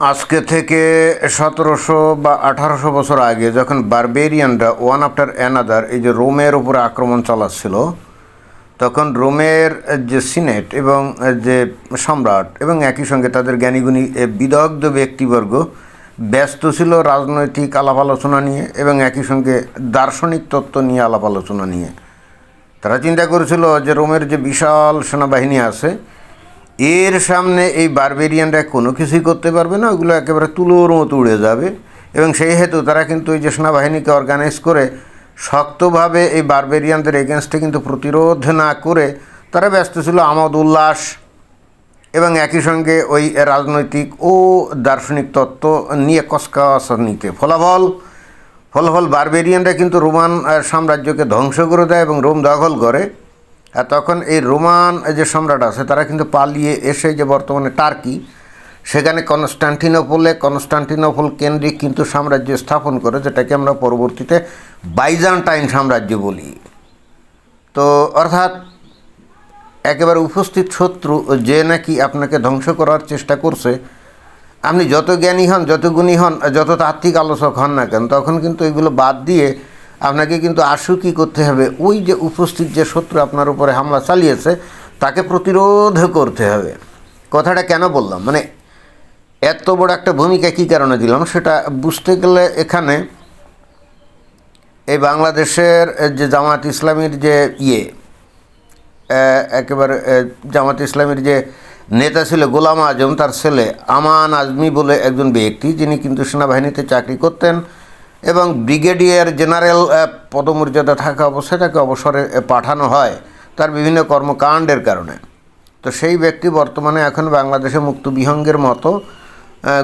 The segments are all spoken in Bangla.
আজকে থেকে সতেরোশো বা আঠারোশো বছর আগে যখন বারবেরিয়ানরা ওয়ান আফটার অ্যানাদার এই যে রোমের উপরে আক্রমণ চালাচ্ছিল, তখন রোমের যে সিনেট এবং যে সম্রাট এবং একই সঙ্গে তাদের জ্ঞানীগুণী বিদগ্ধ ব্যক্তিবর্গ ব্যস্ত ছিল রাজনৈতিক আলাপ আলোচনা নিয়ে এবং একই সঙ্গে দার্শনিক তত্ত্ব নিয়ে আলাপ আলোচনা নিয়ে। তারা চিন্তা করেছিল যে রোমের যে বিশাল সেনাবাহিনী আছে এর সামনে এই বারবেরিয়ানরা কোনো কিছুই করতে পারবে না, ওগুলো একেবারে তুলোর মতো উড়ে যাবে। এবং সেই হেতু তারা কিন্তু এই যে সেনাবাহিনীকে অর্গানাইজ করে শক্তভাবে এই বারবেরিয়ানদের এগেনস্টে কিন্তু প্রতিরোধ না করে তারা ব্যস্ত ছিল আমদ উল্লাস এবং একই সঙ্গে ওই রাজনৈতিক ও দার্শনিক তত্ত্ব নিয়ে কসকাস নিতে। ফলাফল ফলাফল বারবেরিয়ানরা কিন্তু রোমান সাম্রাজ্যকে ধ্বংস করে দেয় এবং রোম দখল করে। তখন এই রোমান যে সম্রাট আছে, তারা কিন্তু পালিয়ে এসে যে বর্তমানে টার্কি, সেখানে কনস্টান্টিনোপলে, কনস্টান্টিনোপল কেন্দ্রিক কিন্তু সাম্রাজ্য স্থাপন করে, যেটাকে আমরা পরবর্তীতে বাইজান্টাইন সাম্রাজ্য বলি। তো অর্থাৎ একেবারে উপস্থিত শত্রু যে নাকি আপনাকে ধ্বংস করার চেষ্টা করছে, আপনি যত জ্ঞানী হন, যত গুণী হন, যত তাত্ত্বিক আলোচক হন না কেন, তখন কিন্তু এগুলো বাদ দিয়ে আপনাকে কিন্তু আশু কী করতে হবে? ওই যে উপস্থিত যে শত্রু আপনার উপরে হামলা চালিয়েছে, তাকে প্রতিরোধ করতে হবে। কথাটা কেন বললাম? মানে এত বড় একটা ভূমিকা কী কারণে দিলাম সেটা বুঝতে গেলে এখানে এই বাংলাদেশের যে জামাত ইসলামীর যে ইয়ে একেবারে জামাত ইসলামের যে নেতা ছিল গোলাম আজম, তার ছেলে আমান আজমি বলে একজন ব্যক্তি, যিনি কিন্তু সেনাবাহিনীতে চাকরি করতেন। এবং ব্রিগেডিয়ার জেনারেল পদমর্যাদা থাকা অবস্থায় তাকে অবসরে পাঠানো হয় তার বিভিন্ন কর্মকাণ্ডের কারণে। তো সেই ব্যক্তি বর্তমানে এখন বাংলাদেশে মুক্ত বিহঙ্গের মতো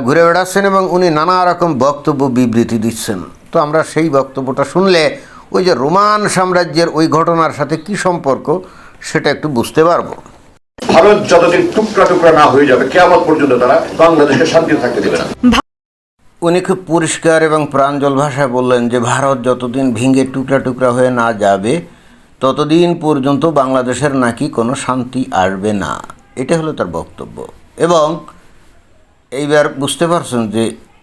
ঘুরে বেড়াচ্ছেন এবং উনি নানা রকম বক্তব্য বিবৃতি দিচ্ছেন। তো আমরা সেই বক্তব্যটা শুনলে ওই যে রোমান সাম্রাজ্যের ওই ঘটনার সাথে কি সম্পর্ক সেটা একটু বুঝতে পারব। ভারত যতদিন টুকরা টুকরা না হয়ে যাবে কেমন পর্যন্ত তারা বাংলাদেশকে শান্তি থাকতে দেবে না। উনি খুব পরিষ্কার এবং প্রাঞ্জল ভাষায় বললেন যে, ভারত যতদিন ভেঙে টুকরা টুকরা হয়ে না যাবে, ততদিন পর্যন্ত বাংলাদেশের নাকি কোনো শান্তি আসবে না। এটা হলো তার বক্তব্য। এবং এইবার বুঝতে পারছেন যে,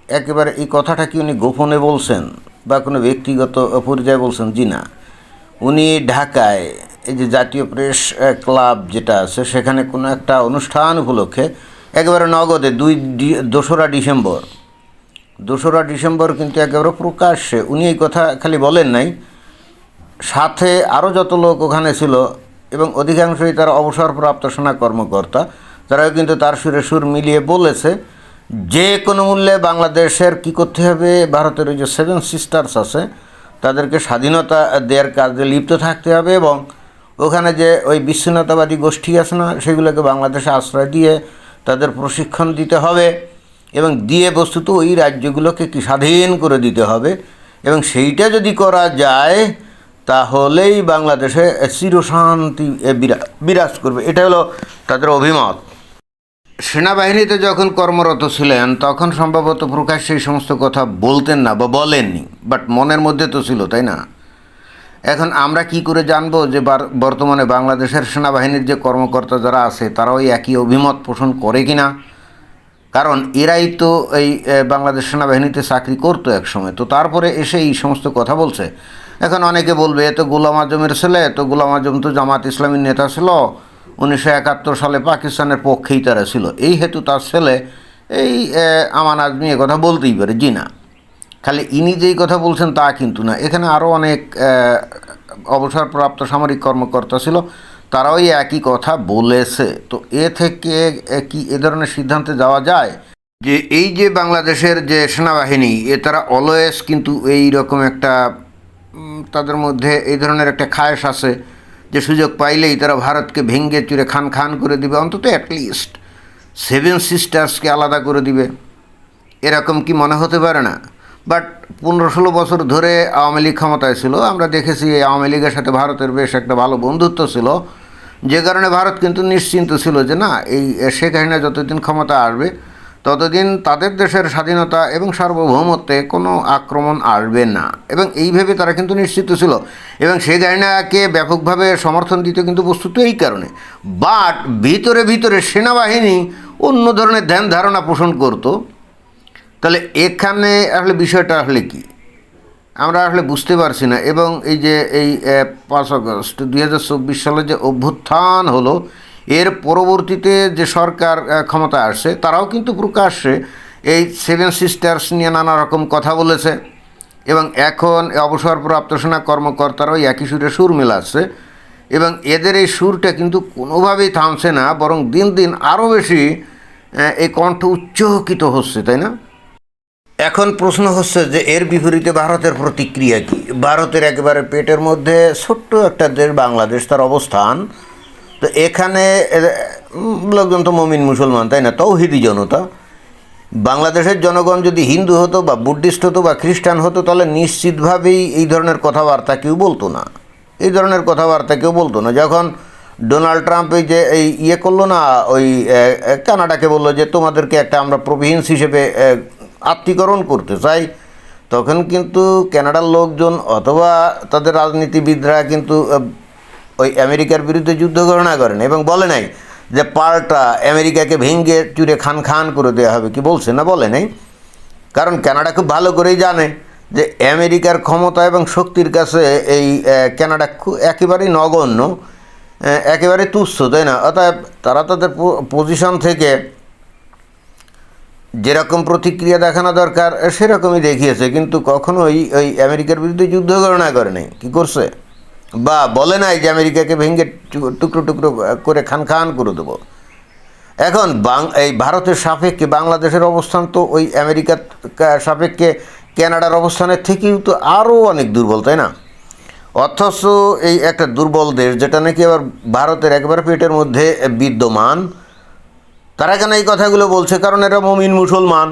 একেবারে এই কথাটা কি উনি গোপনে বলছেন বা কোনো ব্যক্তিগত পর্যায়ে বলছেন? জি না। উনি ঢাকায়, এই যে জাতীয় প্রেস ক্লাব যেটা আছে, সেখানে কোনো একটা অনুষ্ঠান উপলক্ষে একেবারে নগদে দুই দোসরা ডিসেম্বর দোসরা ডিসেম্বর কিন্তু একেবারে প্রকাশ্যে। উনি এই কথা খালি বলেন নাই। সাথে আরও যত লোক ওখানে ছিল এবং অধিকাংশই তারা অবসরপ্রাপ্ত সেনা কর্মকর্তা তারাও কিন্তু তার সুরে সুর মিলিয়ে বলেছে, যে কোনো মূল্যে বাংলাদেশের কি করতে হবে, ভারতের ওই যে সেভেন সিস্টার্স আছে, তাদেরকে স্বাধীনতা দেওয়ার কাজে লিপ্ত থাকতে হবে এবং ওখানে যে ওই বিচ্ছিন্নতাবাদী গোষ্ঠী আছে না, সেগুলোকে বাংলাদেশে আশ্রয় দিয়ে তাদের প্রশিক্ষণ দিতে হবে। এবং দিয়ে বস্তুত ওই রাজ্যগুলোকে কি স্বাধীন করে দিতে হবে? এবং সেইটা যদি করা যায়, তাহলেই বাংলাদেশে চিরশান্তি বিরা- বিরাজ করবে। এটা হলো তাদের অভিমত। সেনাবাহিনীতে যখন কর্মরত ছিলেন, তখন সম্ভবত প্রকাশ সেই সমস্ত কথা বলতেন না বা বলেননি, বাট মনের মধ্যে তো ছিল, তাই না? এখন আমরা কি করে জানব যে বর্তমানে বাংলাদেশের সেনাবাহিনীর যে কর্মকর্তা যারা আছে তারা ওই একই অভিমত পোষণ করে কি না কারণ এরাই তো এই বাংলাদেশ সেনাবাহিনীতে চাকরি করতো এক সময়। তো তারপরে এসে এই সমস্ত কথা বলছে। এখন অনেকে বলবে, এ তো গোলাম আজমের ছেলে, তো গোলাম আজম তো জামাত ইসলামীর নেতা ছিল। উনিশশো একাত্তর সালে পাকিস্তানের পক্ষেই তারা ছিল। এই হেতু তার ছেলে, এই আমান আজমি কথা বলতেই পারে। জি না। খালি ইনি যেই কথা বলছেন তা কিন্তু না। এখানে আরও অনেক অবসরপ্রাপ্ত সামরিক কর্মকর্তা ছিল। তারাও এই একই কথা বলেছে। তো এ থেকে কি এ ধরনের সিদ্ধান্তে যাওয়া যায়? যে এই যে বাংলাদেশের যে সেনাবাহিনী, এ তারা অলওয়েজ কিন্তু এই রকম একটা তাদের মধ্যে এই ধরনের একটা খায়েশ আছে যে সুযোগ পাইলেই তারা ভারতকে ভেঙ্গে চুরে খান খান করে দিবে, অন্তত অ্যাটলিস্ট সেভেন সিস্টার্সকে আলাদা করে দিবে। এরকম কি মনে হতে পারে না? বাট পনেরো ষোলো বছর ধরে আওয়ামী লীগ ক্ষমতায় ছিল, আমরা দেখেছি এই আওয়ামী লীগের সাথে ভারতের বেশ একটা ভালো বন্ধুত্ব ছিল। যে কারণে ভারত কিন্তু নিশ্চিন্ত ছিল যে না, এই শেখ হাসিনা যতদিন ক্ষমতা আসবে, ততদিন তাদের দেশের স্বাধীনতা এবং সার্বভৌমত্বে কোনো আক্রমণ আসবে না। এবং এইভাবে তারা কিন্তু নিশ্চিত ছিল। এবং শেখ হাসিনাকে ব্যাপকভাবে সমর্থন দিত কিন্তু প্রস্তুত এই কারণে। বাট ভিতরে ভিতরে সেনাবাহিনী অন্য ধরনের ধ্যান ধারণা পোষণ করতো। তাহলে এখানে আসলে বিষয়টা আসলে কি? আমরা আসলে বুঝতে পারছি না। এবং এই যে এই পাঁচ আগস্ট দুই হাজার চব্বিশ সালে যে অভ্যুত্থান হলো, এর পরবর্তীতে যে সরকার ক্ষমতা আসছে, তারাও কিন্তু প্রকাশ্যে এই সেভেন সিস্টার্স নিয়ে নানা রকম কথা বলেছে। এবং এখন অবসরপ্রাপ্ত সেনা কর্মকর্তারাও একই সুরে সুর মেলাচ্ছে। এবং এদের এই সুরটা কিন্তু কোনোভাবেই থামছে না, বরং দিন দিন আরও বেশি এই কণ্ঠ উচ্চকিত হচ্ছে, তাই না? এখন প্রশ্ন হচ্ছে যে এর বিপরীতে ভারতের প্রতিক্রিয়া কি? ভারতের একেবারে পেটের মধ্যে ছোট্ট একটা দেশ বাংলাদেশ, তার অবস্থান। তো এখানে লোকজন তো মমিন মুসলমান, তাই না? তৌহিদি জনতা। বাংলাদেশের জনগণ যদি হিন্দু হতো বা বুদ্ধিস্ট হতো বা খ্রিস্টান হতো, তাহলে নিশ্চিতভাবেই এই ধরনের কথাবার্তা কেউ বলতো না। এই ধরনের কথাবার্তা কেউ বলতো না। যখন ডোনাল্ড ট্রাম্প এই যে, এই ইয়ে করল না, ওই কানাডাকে বলল যে, তোমাদেরকে একটা আমরা প্রভিন্স হিসেবে আত্মীকরণ করতে চাই, তখন কিন্তু কানাডার লোকজন অথবা তাদের রাজনীতিবিদরা কিন্তু ওই আমেরিকার বিরুদ্ধে যুদ্ধ ঘোষণা করেন এবং বলে নাই যে পাল্টা আমেরিকাকে ভেঙে চুরে খান খান করে দেওয়া হবে কি বলছে না বলে নাই। কারণ কানাডা খুব ভালো করেই জানে যে আমেরিকার ক্ষমতা এবং শক্তির কাছে এই খুব একেবারেই নগণ্য একেবারে তুচ্ছ, তাই না? অর্থাৎ তারা তাদের পজিশন থেকে যেরকম প্রতিক্রিয়া দেখানো দরকার, সেরকমই দেখিয়েছে, কিন্তু কখনোই ওই আমেরিকার বিরুদ্ধে যুদ্ধ ঘোষণা করে নাই। কী করছে? বা বলে নাই যে আমেরিকাকে ভেঙে টুকরো টুকরো করে খান খান করে দেবো। এখন বাং এই ভারতের সাপেক্ষে বাংলাদেশের অবস্থান তো ওই আমেরিকার সাপেক্ষে ক্যানাডার অবস্থানের থেকেও তো আরও অনেক দুর্বল, তাই না? অথচ এই একটা দুর্বল দেশ, যেটা নাকি আবার ভারতের একবার পেটের মধ্যে বিদ্যমান তারা কেন এই কথাগুলো বলছে? কারণ এরা মমিন মুসলমান।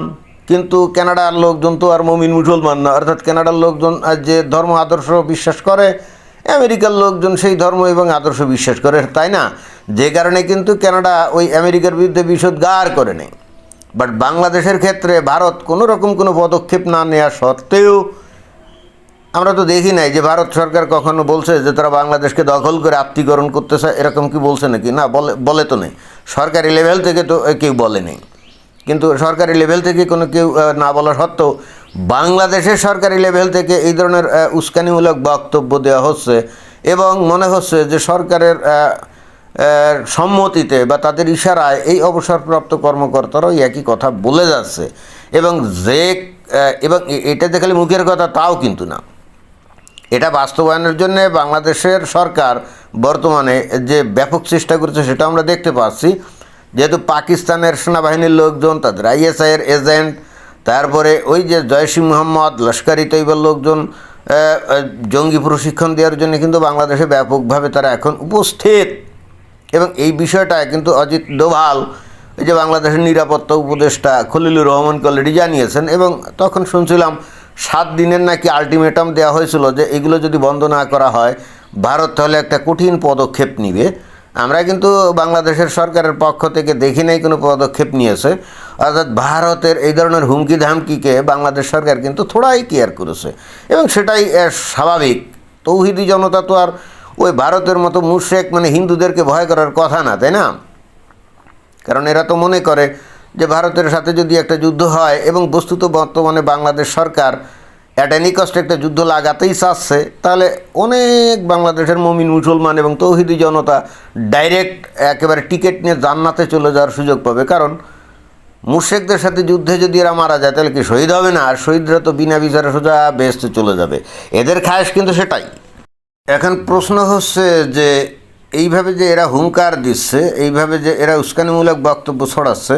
কিন্তু কানাডার লোকজন তো আর মমিন মুসলমান না। অর্থাৎ কানাডার লোকজন যে ধর্ম আদর্শ বিশ্বাস করে, আমেরিকার লোকজন সেই ধর্ম এবং আদর্শ বিশ্বাস করে, তাই না? যে কারণে কিন্তু কানাডা ওই আমেরিকার বিরুদ্ধে বিষোদ্গার করে নেই বাট বাংলাদেশের ক্ষেত্রে ভারত কোনো রকম কোনো পদক্ষেপ না নেওয়া সত্ত্বেও আমরা তো দেখি নাই যে ভারত সরকার কখনো বলছে যে তারা বাংলাদেশকে দখল করে আত্মীকরণ করতে চায় এরকম কি বলছে নাকি? না, বলে বলে তো নেই। সরকারি লেভেল থেকে তো কেউ বলে নেই। কিন্তু সরকারি লেভেল থেকে কোনো কেউ না বলা সত্ত্বেও বাংলাদেশের সরকারি লেভেল থেকে এই ধরনের উস্কানিমূলক বক্তব্য দেওয়া হচ্ছে এবং মনে হচ্ছে যে সরকারের সম্মতিতে বা তাদের ইশারায় এই অবসরপ্রাপ্ত কর্মকর্তারাও একই কথা বলে যাচ্ছে। এবং যে এবং এটা যে খালি মুখের কথা তাও কিন্তু না। এটা বাস্তবায়নের জন্য বাংলাদেশের সরকার বর্তমানে যে ব্যাপক চেষ্টা করছে সেটা আমরা দেখতে পাচ্ছি। যেহেতু পাকিস্তানের সেনাবাহিনীর লোকজন, তাদের আইএসআইয়ের এজেন্ট, তারপরে ওই যে জয়সি মোহাম্মদ, লস্করি তৈবার লোকজন জঙ্গি প্রশিক্ষণ দেওয়ার জন্য কিন্তু বাংলাদেশে ব্যাপকভাবে তারা এখন উপস্থিত। এবং এই বিষয়টা কিন্তু অজিত এই যে বাংলাদেশের নিরাপত্তা উপদেষ্টা খলিলুর রহমানকে অলরেডি জানিয়েছেন এবং তখন শুনছিলাম সাত দিনের নাকি আলটিমেটাম দেওয়া হয়েছিল যে এগুলো যদি বন্ধ না করা হয়, ভারত তাহলে একটা কঠিন পদক্ষেপ নিবে। আমরা কিন্তু বাংলাদেশের সরকারের পক্ষ থেকে দেখি নাই কোনো পদক্ষেপ নিয়েছে। অর্থাৎ ভারতের এই ধরনের হুমকি ধামকিকে বাংলাদেশ সরকার কিন্তু থোড়াই কেয়ার করেছে। এবং সেটাই স্বাভাবিক। তৌহিদি জনতা তো আর ওই ভারতের মতো মুশেক মানে হিন্দুদেরকে ভয় করার কথা না, তাই না? কারণ এরা তো মনে করে যে ভারতের সাথে যদি একটা যুদ্ধ হয় এবং বস্তুত বর্তমানে বাংলাদেশ সরকার অ্যাট এনি কস্ট একটা যুদ্ধ লাগাতেই চাচ্ছে, তাহলে অনেক বাংলাদেশের মমিন মুসলমান এবং তৌহিদি জনতা ডাইরেক্ট একেবারে টিকিট নিয়ে জান্নাতে চলে যাওয়ার সুযোগ পাবে। কারণ মুর্শেকদের সাথে যুদ্ধে যদি এরা মারা যায়, তাহলে কি শহীদ হবে না? আর শহীদরা তো বিনা বিচারে সোজা বেহেস্তে চলে যাবে। এদের খায়স কিন্তু সেটাই। এখন প্রশ্ন হচ্ছে যে এইভাবে যে এরা হুঙ্কার দিচ্ছে, এইভাবে যে এরা উস্কানিমূলক বক্তব্য ছড়াচ্ছে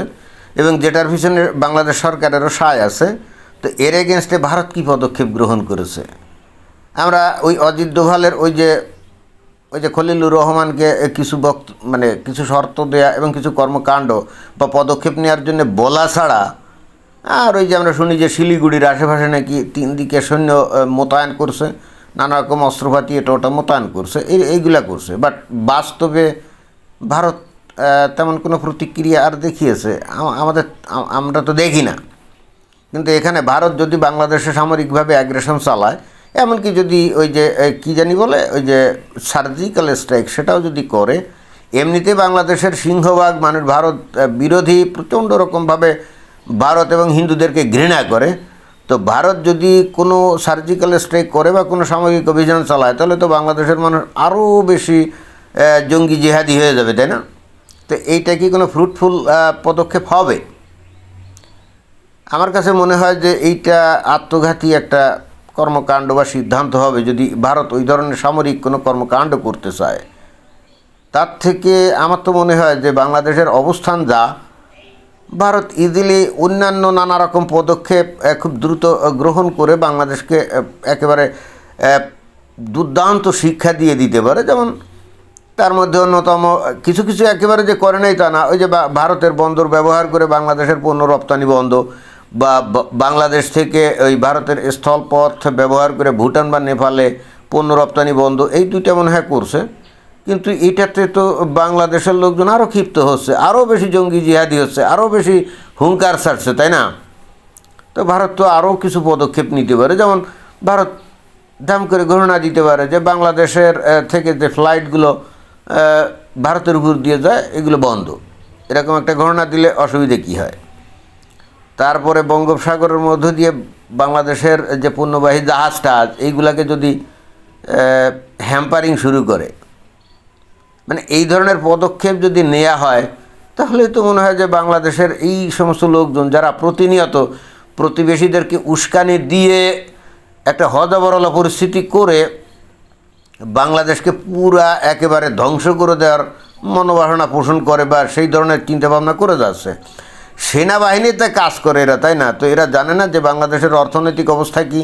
এবং যেটার পিছনে বাংলাদেশ সরকারেরও সায় আছে, তো এর এগেনস্টে ভারত কী পদক্ষেপ গ্রহণ করেছে? আমরা ওই অজিত ডোভালের ওই যে ওই যে খলিলুর রহমানকে কিছু বক্ত মানে কিছু শর্ত দেয়া এবং কিছু কর্মকাণ্ড বা পদক্ষেপ নেওয়ার জন্য বলা ছাড়া, আর ওই যে আমরা শুনি যে শিলিগুড়ির আশেপাশে নাকি তিন দিকে সৈন্য মোতায়েন করছে, নানা রকম অস্ত্রপাতি এটা ওটা মোতায়েন করছে, এই, এইগুলা করছে। বাট বাস্তবে ভারত তেমন কোনো প্রতিক্রিয়া আর দেখিয়েছে। আমাদের আমরা তো দেখি না। কিন্তু এখানে ভারত যদি বাংলাদেশে সামরিকভাবে অ্যাগ্রেশন চালায়, এমনকি যদি ওই যে কি জানি বলে, ওই যে সার্জিক্যাল স্ট্রাইক সেটাও যদি করে, এমনিতে বাংলাদেশের সিংহভাগ মানুষ ভারত বিরোধী প্রচণ্ড রকমভাবে ভারত এবং হিন্দুদেরকে ঘৃণা করে। তো ভারত যদি কোনো সার্জিক্যাল স্ট্রাইক করে বা কোনো সামরিক অভিযান চালায়, তাহলে তো বাংলাদেশের মানুষ আরও বেশি জঙ্গি জিহাদি হয়ে যাবে, তাই না? তো এইটা কি কোনো ফ্রুটফুল পদক্ষেপ হবে? আমার কাছে মনে হয় যে এইটা আত্মঘাতী একটা কর্মকাণ্ড বা সিদ্ধান্ত হবে। যদি ভারত ওই ধরনের সামরিক কোনো কর্মকাণ্ড করতে চায়, তার থেকে আমার তো মনে হয় যে বাংলাদেশের অবস্থান যা, ভারত ইজিলি অন্যান্য নানা রকম পদক্ষেপ খুব দ্রুত গ্রহণ করে বাংলাদেশকে একেবারে দুর্দান্ত শিক্ষা দিয়ে দিতে পারে। যেমন তার মধ্যে অন্যতম, কিছু কিছু একেবারে যে করে নাই তা না, ওই যে ভারতের বন্দর ব্যবহার করে বাংলাদেশের পণ্য রপ্তানি বন্ধ, বা বাংলাদেশ থেকে ওই ভারতের স্থলপথ ব্যবহার করে ভুটান বা নেপালে পণ্য রপ্তানি বন্ধ, এই দুইটা মনে হয় করছে। কিন্তু এটাতে তো বাংলাদেশের লোকজন আরও ক্ষিপ্ত হচ্ছে আরও বেশি জঙ্গি জিহাদি হচ্ছে আরও বেশি হুঙ্কার ছাড়ছে, তাই না? তো ভারত তো আরও কিছু পদক্ষেপ নিতে পারে, যেমন ভারত দাম করে ঘোষণা দিতে পারে যে বাংলাদেশের থেকে যে ফ্লাইটগুলো ভারতের উপর দিয়ে যায় এগুলো বন্ধ। এরকম একটা ঘটনা দিলে অসুবিধে কী হয়? তারপরে বঙ্গোপসাগরের মধ্য দিয়ে বাংলাদেশের যে পণ্যবাহী জাহাজটা আছে, এইগুলাকে যদি হ্যাম্পারিং শুরু করে মানে এই ধরনের পদক্ষেপ যদি নেওয়া হয় তাহলে তো মনে হয় যে বাংলাদেশের এই সমস্ত লোকজন যারা প্রতিনিয়ত প্রতিবেশীদেরকে উস্কানি দিয়ে একটা হজবরলা পরিস্থিতি করে বাংলাদেশকে পুরা একেবারে ধ্বংস করে দেওয়ার মনোবাসনা পোষণ করে বা সেই ধরনের চিন্তাভাবনা করে যাচ্ছে। সেনাবাহিনীতে কাজ করে এরা, তাই না? তো এরা জানে না যে বাংলাদেশের অর্থনৈতিক অবস্থা কী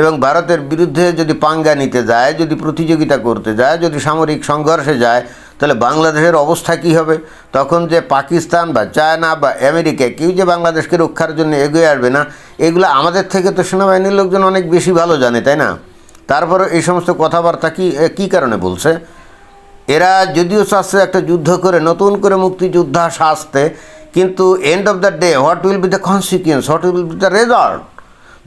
এবং ভারতের বিরুদ্ধে যদি পাঙ্গা নিতে যায়, যদি প্রতিযোগিতা করতে যায়, যদি সামরিক সংঘর্ষে যায়, তাহলে বাংলাদেশের অবস্থা কী হবে? তখন যে পাকিস্তান বা চায়না বা আমেরিকা কেউ যে বাংলাদেশকে রক্ষার জন্য এগিয়ে আসবে না, এগুলো আমাদের থেকে তো সেনাবাহিনীর লোকজন অনেক বেশি ভালো জানে, তাই না? তারপরে এই সমস্ত কথাবার্তা কি কী কারণে বলছে? এরা যদিও চাচ্ছে একটা যুদ্ধ করে, নতুন করে মুক্তিযোদ্ধা সাজতে, কিন্তু end of the day what will be the consequence what will be the result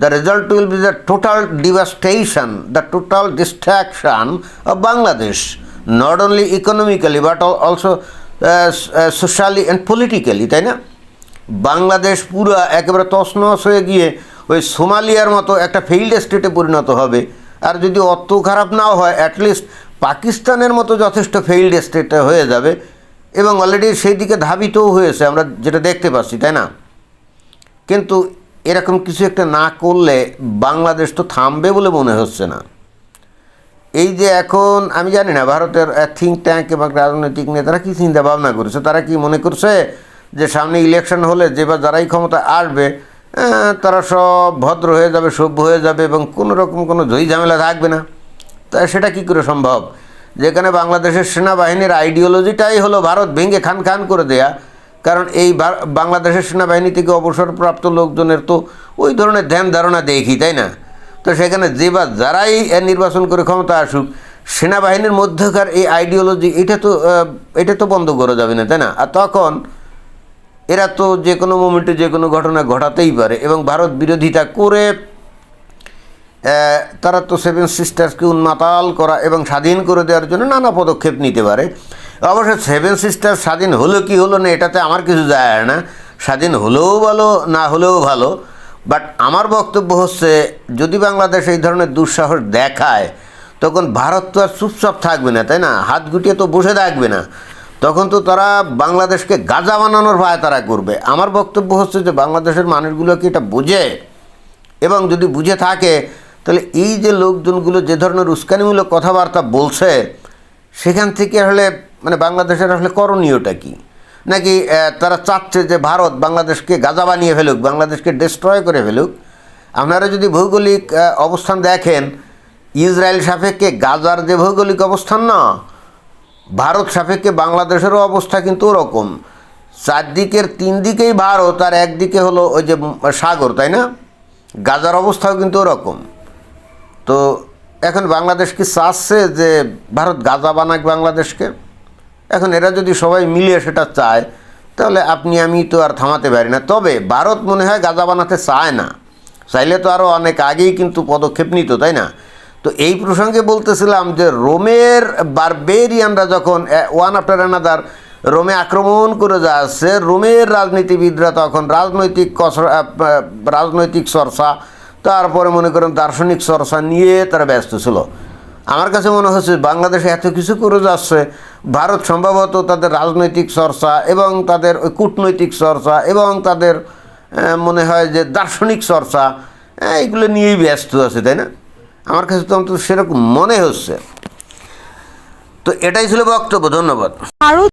the result will be the total devastation the total destruction of Bangladesh not only economically but also socially and politically তাই না? বাংলাদেশ পুরো একেবারে তছনছ হয়ে গিয়ে ওই সোমালিয়ার মতো একটা ফেইল্ড স্টেটে পরিণত হবে। আর যদি অত খারাপ নাও হয় অ্যাটলিস্ট পাকিস্তানের মতো যথেষ্ট ফেইল্ড স্টেটে হয়ে যাবে। এবং অলরেডি সেই দিকে ধাবিতও হয়েছে, আমরা যেটা দেখতে পাচ্ছি, তাই না? কিন্তু এরকম কিছু একটা না করলে বাংলাদেশ তো থামবে বলে মনে হচ্ছে না। এই যে এখন, আমি জানি না, ভারতের থিঙ্ক ট্যাঙ্ক এবং রাজনৈতিক নেতারা কী চিন্তা ভাবনা করেছে? তারা কি মনে করছে যে সামনে ইলেকশন হলে যে বা যারাই ক্ষমতা আসবে তারা সব ভদ্র হয়ে যাবে, সভ্য হয়ে যাবে এবং কোনো রকম কোনো ঝই ঝামেলা থাকবে না। তা সেটা কি করে সম্ভব? যেখানে বাংলাদেশের সেনাবাহিনীর আইডিওলজিটাই হলো ভারত ভেঙে খান খান করে দেয়া, কারণ এই বাংলাদেশের সেনাবাহিনী থেকে অবসরপ্রাপ্ত লোকজনের তো ওই ধরনের ধ্যান ধারণা দেখি, তাই না? তো সেখানে যে বা যারাই নির্বাচন করে ক্ষমতা আসুক, সেনাবাহিনীর মধ্যকার এই আইডিওলজি এটা তো এটা তো বন্ধ করা যাবে না, তাই না? আর তখন এরা তো যে কোনো মোমেন্টে যে কোনো ঘটনা ঘটাতেই পারে এবং ভারত বিরোধিতা করে তারা তো সেভেন সিস্টার্সকে উন্মাতাল করা এবং স্বাধীন করে দেওয়ার জন্য নানা পদক্ষেপ নিতে পারে। অবশ্য সেভেন সিস্টার স্বাধীন হলো কি হলো না, এটাতে আমার কিছু যায় না। স্বাধীন হলেও ভালো, না হলেও ভালো। বাট আমার বক্তব্য হচ্ছে, যদি বাংলাদেশ এই ধরনের দুঃসাহস দেখায়, তখন ভারত তো আর চুপচাপ থাকবে না, তাই না? হাত গুটিয়ে তো বসে থাকবে না। তখন তো তারা বাংলাদেশকে গাজা বানানোর ভয় তারা করবে। আমার বক্তব্য হচ্ছে যে বাংলাদেশের মানুষগুলো কি এটা বোঝে? এবং যদি বুঝে থাকে, তাহলে এই যে লোকজনগুলো যে ধরনের উস্কানিমূলক কথাবার্তা বলছে, সেখান থেকে আসলে মানে বাংলাদেশের আসলে করণীয়টা কি? নাকি তারা চাচ্ছে যে ভারত বাংলাদেশকে গাজা বানিয়ে ফেলুক, বাংলাদেশকে ডিস্ট্রয় করে ফেলুক? আপনারা যদি ভৌগোলিক অবস্থান দেখেন, ইসরায়েল সাপেক্ষে গাজার যে ভৌগোলিক অবস্থান না ভারত সাপেক্ষে বাংলাদেশেরও অবস্থা কিন্তু ওরকম। চারদিকের তিন দিকেই ভারত আর একদিকে হলো ওই যে সাগর, তাই না? গাজার অবস্থাও কিন্তু ওরকম। তো এখন বাংলাদেশ কি চাচ্ছে যে ভারত গাজা বানাক বাংলাদেশকে? এখন এরা যদি সবাই মিলিয়ে সেটা চায়, তাহলে আপনি, আমি তো আর থামাতে পারি না। তবে ভারত মনে হয় গাজা বানাতে চায় না। চাইলে তো আরও অনেক আগেই কিন্তু পদক্ষেপ নিত, তাই না? তো এই প্রসঙ্গে বলতেছিলাম যে রোমের বারবেরিয়ানরা যখন ওয়ান আফটার অ্যানাদার রোমে আক্রমণ করে যাচ্ছে, রোমের রাজনীতিবিদরা তখন রাজনৈতিক রাজনৈতিক চর্চা, তারপরে মনে করেন দার্শনিক চর্চা নিয়ে তারা ব্যস্ত ছিল। আমার কাছে মনে হচ্ছে বাংলাদেশে এত কিছু করে যাচ্ছে, ভারত সম্ভবত তাদের রাজনৈতিক চর্চা এবং তাদের ওই কূটনৈতিক চর্চা এবং তাদের মনে হয় যে দার্শনিক চর্চা এগুলো নিয়েই ব্যস্ত আছে, তাই না? আমার কাছে তো অন্তত সেরকম মনে হচ্ছে। তো এটাই ছিল বক্তব্য ধন্যবাদ।